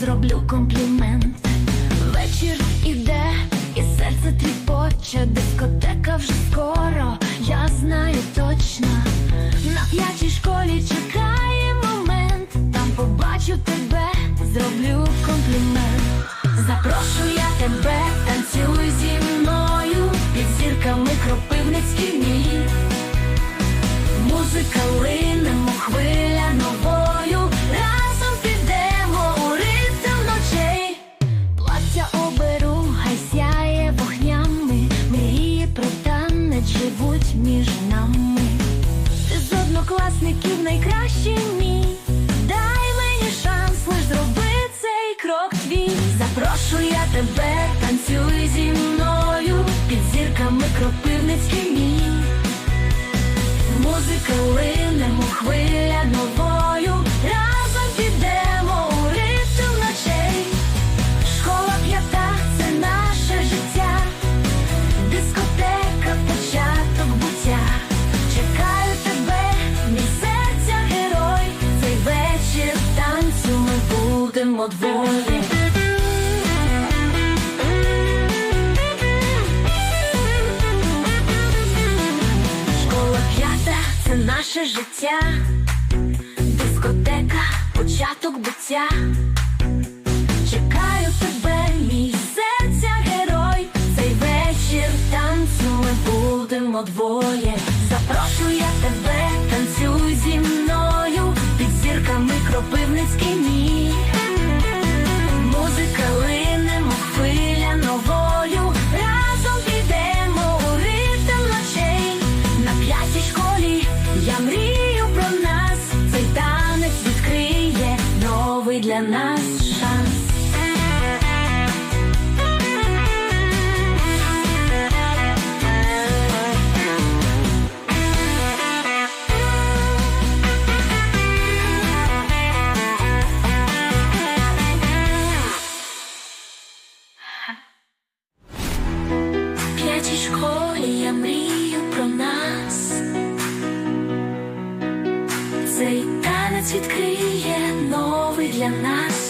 зроблю комплімент. Вечір іде, і серце тріпоче, дискотека вже скоро, я знаю точно. На п'ятій школі чекає момент, там побачу тебе, зроблю комплімент. Запрошую я тебе, танцюй зі мною, під зірками кропивницькі дні. Музика лине, між нами. Ти з однокласників найкращий мій. Дай мені шанс лиш зроби цей крок твій. Запрошую я тебе, танцюй зі мною, під зірками кропивницький мій. Музика лине, хвиля новою, будемо двоє. Школа п'ята це наше життя, дискотека, початок буття. Чекаю тебе, мій серця герой. Цей вечір танцю ми будемо двоє. Запрошую я тебе, танцюй зі мною, під зірками кропивницький мій. Я мрію про нас. Цей танець відкриє новий для нас шанс. П'ятій школі я мрію Цей танець відкриє новий для нас